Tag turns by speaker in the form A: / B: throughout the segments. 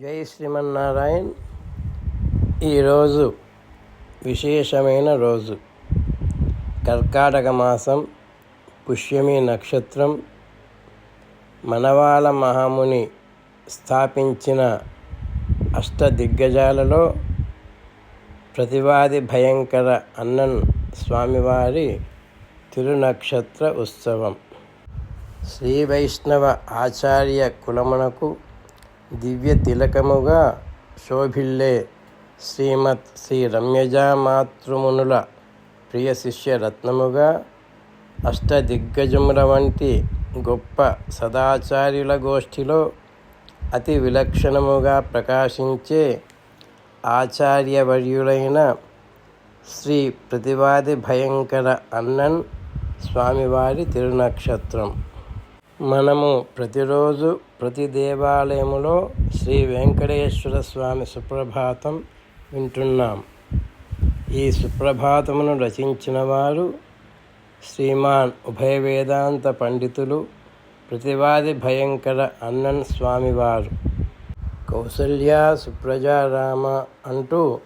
A: జై శ్రీమన్నారాయణ్. ఈరోజు విశేషమైన రోజు. కర్కాటక మాసం పుష్యమి నక్షత్రం. మనవాళ మహాముని స్థాపించిన అష్టదిగ్గజాలలో ప్రతివాది భయంకర అన్నన్ స్వామివారి తిరునక్షత్ర ఉత్సవం. శ్రీ వైష్ణవ ఆచార్య కులమునకు దివ్య తిలకముగా శోభిల్లే శ్రీమత్ శ్రీ రమ్యజా మాతృమునుల ప్రియ శిష్య రత్నముగా అష్టదిగ్గజముల వంటి గొప్ప సదాచార్యుల గోష్ఠిలో అతి విలక్షణముగా ప్రకాశించే ఆచార్యవర్యులైన శ్రీ ప్రతివాది భయంకర అన్నన్ స్వామివారి తిరునక్షత్రం. మనము ప్రతిరోజు ప్రతి దేవాలయములో శ్రీ వెంకటేశ్వర స్వామి సుప్రభాతం వింటున్నాం. ఈ సుప్రభాతమును రచించిన వారు శ్రీమాన్ ఉభయ వేదాంత పండితులు ప్రతివాది భయంకర అన్నన్ స్వామివారు. కౌసల్య సుప్రజారామ అంటూ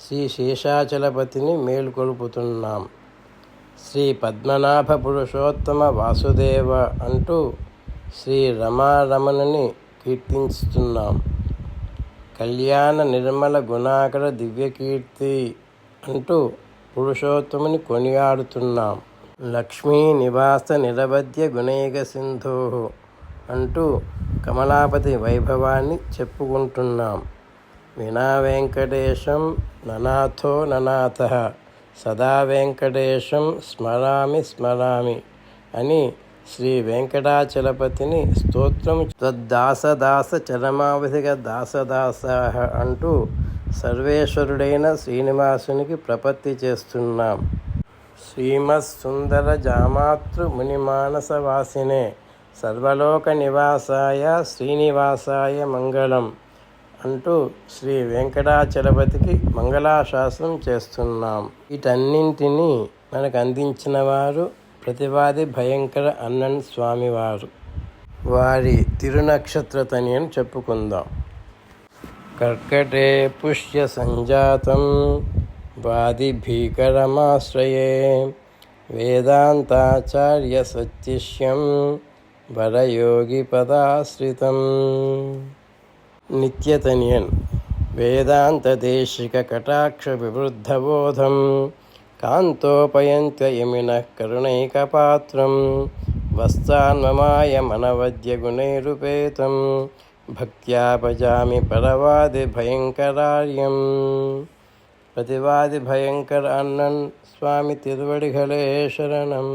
A: శ్రీ శేషాచలపతిని మేలుకొలుపుతున్నాం. శ్రీ పద్మనాభ పురుషోత్తమ వాసుదేవ అంటూ శ్రీ రమారమణుని కీర్తిస్తున్నాం కళ్యాణ నిర్మల గుణాకర దివ్యకీర్తి అంటూ పురుషోత్తముని కొనియాడుతున్నాం. లక్ష్మీ నివాస నిరవధ్య గుణైక సింధు అంటూ కమలాపతి వైభవాన్ని చెప్పుకుంటున్నాం. వినా వెంకటేశం ననాథో ననాథ సదా వెంకటేశం స్మరామి స్మరామి అని శ్రీ వెంకటాచలపతిని స్తోత్రం తద్దాసదాస చరమావధిక దాసదాస అంటూ సర్వేశ్వరుడైన శ్రీనివాసునికి ప్రపత్తి చేస్తున్నాం. శ్రీమత్ సుందర జామాతృ మునిమానసవాసినే సర్వలోక నివాసాయ శ్రీనివాసాయ మంగళం. అంటూ శ్రీ వెంకటాచలపతికి మంగళాశాసనం చేస్తున్నాం. వీటన్నింటినీ మనకు అందించిన వారు ప్రతివాది భయంకర అన్నన్ స్వామివారు. వారి తిరునక్షత్రతని అని చెప్పుకుందాం. కర్కటే పుష్య సంజాతం వాది భీకరమాశ్రయే. వేదాంతాచార్య సత్యష్యం వరయోగి పదాశ్రితం. నిత్యతనియన్. వేదాంతదేశిక కటాక్ష వివృద్ధబోధం కాంతోపయంత్యమిన కరుణైకపాత్రం. వస్తాన్మమాయ మనవద్య గుణైరుపేతం భక్త్యా భజామి పరవాది భయంకరార్యం ప్రతివాది భయంకర అన్నన్ స్వామి తిరువడిగలే శరణం.